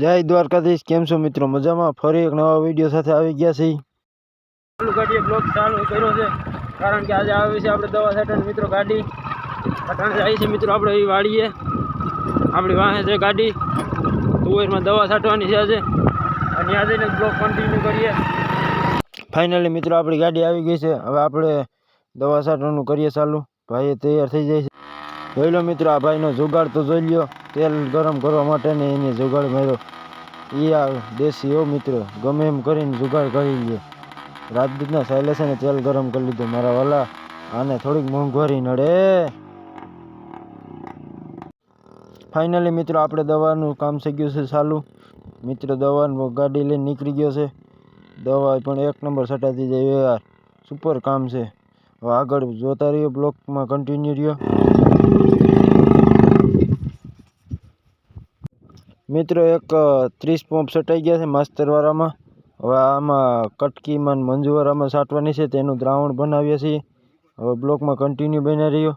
જય દ્વારકાધીશ કેમ છો મિત્રો? મજામાં? ફરી એક નવા વીડિયો સાથે આવી ગયા છીએ. ચાલુ ગાડીએ બ્લોક ચાલુ કર્યો છે કારણ કે આજે આવી છે આપણે દવા સાથે મિત્રો ગાડી. અટાણે જાય છે મિત્રો આપણે એ વાડીએ. આપણી વાહે છે ગાડી. તુવેરમાં દવા છાંટવાની છે આજે. અને આજે બ્લોક કન્ટિન્યુ કરીએ. ફાઇનલી મિત્રો આપણી ગાડી આવી ગઈ છે. હવે આપણે દવા છાંટવાનું કરીએ ચાલુ. ભાઈ તૈયાર થઈ જાય છે. જોઈ લો મિત્રો આ ભાઈનો જુગાડ તો જોઈ લ્યો. તેલ ગરમ કરવા માટે ને એને જુગાડ માર્યો. એ આ દેશી હો મિત્રો, ગમે એમ કરીને જુગાડ કરી લે. રાજદૂતના સાયલે તેલ ગરમ કરી લીધું. મારા વાલા, આને થોડીક મોંઘવારી નડે. ફાઇનલી મિત્રો, આપણે દવાનું કામ થઈ ગયું છે ચાલુ. મિત્રો, દવાનું ગાડી લઈને નીકળી ગયો છે. દવા પણ એક નંબર સટાતી જાય યાર સુપર કામ છે. હવે આગળ જોતા રહ્યો બ્લોકમાં કન્ટિન્યુ રહ્યો. મિત્રો, એક ત્રીસ પંપ સટાઈ ગયા છે માસ્તરવાળામાં હવે આમાં કટકીમાં મંજુવારામાં સાટવાની છે તેનું દ્રાવણ બનાવીએ છીએ. હવે બ્લોકમાં કન્ટિન્યુ બની રહ્યો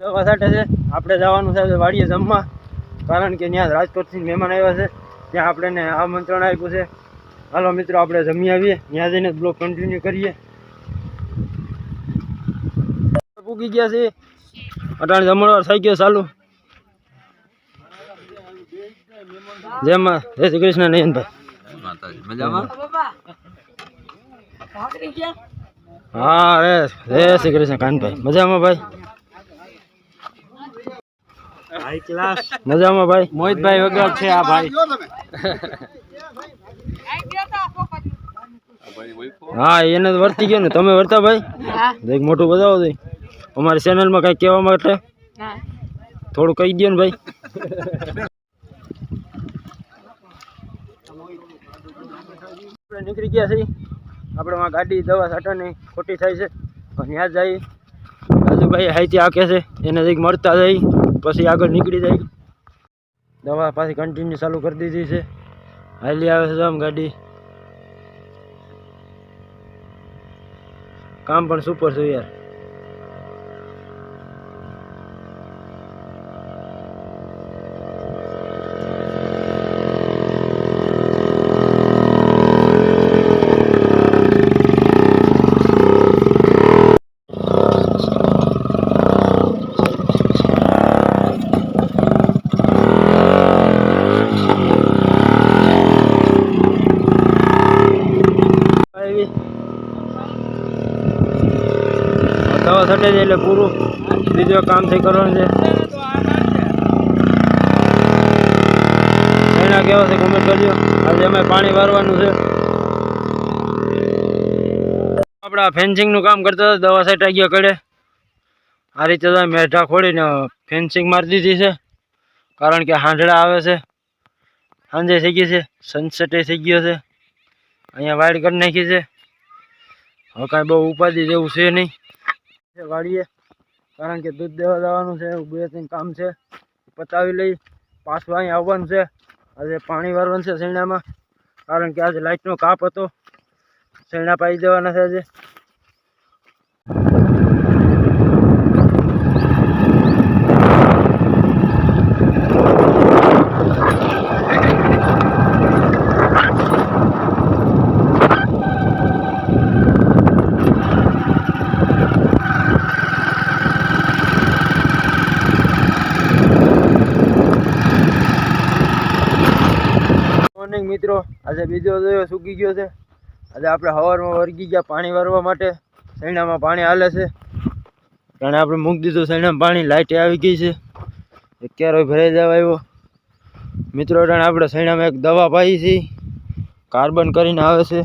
દવા સાટે છે. આપણે જવાનું છે વાડીએ જમવા. કારણ કે ત્યાં રાજકોટથી મહેમાન આવ્યા છે. ત્યાં આપણે એને આમંત્રણ આપ્યું છે. હાલો મિત્રો, આપણે જમી આવીએ. ત્યાં જઈને બ્લોક કન્ટિન્યુ કરીએ. પૂગી ગયા છે. અટાણ જમણવાર થઈ ગયો ચાલુ. જેમાં જય શ્રી કૃષ્ણ નયનભાઈ. મજામાં? હા રે જય શ્રી કૃષ્ણ કાનભાઈ. મજામાં ભાઈ? મજામાં ભાઈ? મોહિતભાઈ વગર છે આ ભાઈ. હા એને વર્તી ગયો ને. તમે વર્તા ભાઈ? મોટું બતાવો અમારી ચેનલમાં કંઈ કહેવા માટે? થોડું કહી દો ને ભાઈ. આપણે નીકળી ગયા છીએ. આપણે માં ગાડી દવા સાટાની ખોટી થાય છે. પણ ત્યાં જઈ રાજુભાઈ હાઈથી આકે છે. એને જઈ મળતા જઈ. પછી આગળ નીકળી જાય. દવા પાછી કન્ટિન્યુ ચાલુ કરી દીધી છે. હાલી આવે છે આમ ગાડી. કામ પણ સુપર છે યાર આવી દવા છટે છે એટલે પૂરું બીજું કામ થઈ કરવાનું છે. એના કેવા છે કમેન્ટ કરજો. આજે અમે પાણી વારવાનું છે. આપણા ફેન્સિંગનું કામ કરતા હતા, દવા સેટાઈ ગયા કડે આ રીતે મેઢા ખોડીને ફેન્સિંગ મારી દીધી છે. કારણ કે હાંડળા આવે છે. સાંજે થઈ ગઈ છે. સનસેટે થઈ ગયો છે. અહીંયા વાઇડ કરી નાખી છે. હવે કાંઈ બહુ ઉપાધિ જેવું છે નહીં. છે વાડીએ કારણ કે દૂધ દેવા જવાનું છે બે ત્રણ કામ છે. પતાવી લઈ, પાછું અહીં આવવાનું છે. આજે પાણી વારવાનું છે શેણામાં કારણ કે આજે લાઇટનો કાપ હતો. શેણા પાઈ દેવાના છે આજે. મોર્નિંગ મિત્રો. આજે બીજો દિવસ સૂકી ગયો છે. આજે આપણે હવારમાં વર્ગી ગયા પાણી વારવા માટે. સૈણામાં પાણી હાલે છે. કારણ આપણે મૂકી દીધું સૈણામાં પાણી લાઇટે આવી ગઈ છે. ક્યારે ભરાઈ જવા આવ્યો. મિત્રો અટાણે આપણે સૈણામાં એક દવા પાઈ છે. કાર્બન કરીને આવે છે.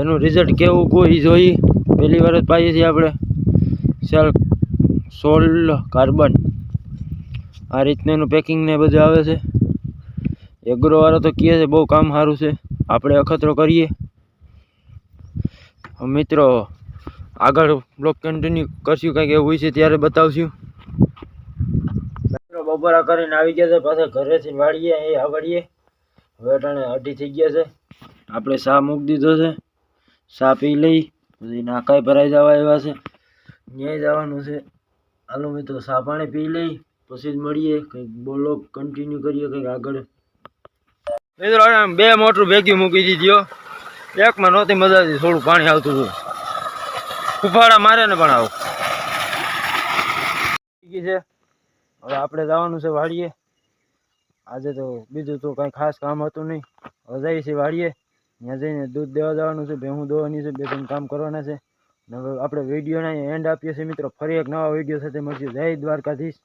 એનું રિઝલ્ટ કેવું, કોઈ જોઈ? પહેલી વાર જ પાઈએ છીએ આપણે. સેલ સોલ કાર્બન આ રીતનું એનું પેકિંગ ને બધું આવે છે. એગ્રો વાળો તો કહે છે, બહુ કામ સારું છે, આપણે અખતરો કરીએ. મિત્રો, આગળ બ્લોક કન્ટિન્યુ કરશું, કંઈક એવું છે ત્યારે બતાવશું. બપોરા કરીને આવી ગયા છે, પાછા ઘરેથી વાળીએ, એ આવડીએ હવે અટાણે અઢી થઈ ગયા છે. આપણે સા મૂકી દીધો છે, સા પી લઈ, પછી નાકાઈ ભરાઈ જવા એવા છે. ન્યાય જવાનું છે. હાલો મિત્રો, સા પાણી પી લઈ, પછી જ મળીએ, કંઈક બોલો કન્ટિન્યુ કરીએ, કંઈક આગળ. મિત્રો બે મોટર ભેગી મૂકી દીધો. એકમાં નહોતી મજા આવતી થોડું પાણી આવતું હતું. ફૂફાડા મારે ને પણ આવું. છે. હવે આપણે જવાનું છે વાડીએ. આજે તો બીજું તો કાંઈ ખાસ કામ હતું નહીં. હવે જઈએ છીએ વાડીએ. ત્યાં જઈને દૂધ દેવા જવાનું છે, ભેહું દોવાની છે, બે ત્રણ કામ કરવાના છે. હવે આપણે વિડીયોના એન્ડ આપીએ છીએ મિત્રો. ફરી એક નવા વીડિયો સાથે મળીએ જય દ્વારકાધીશ.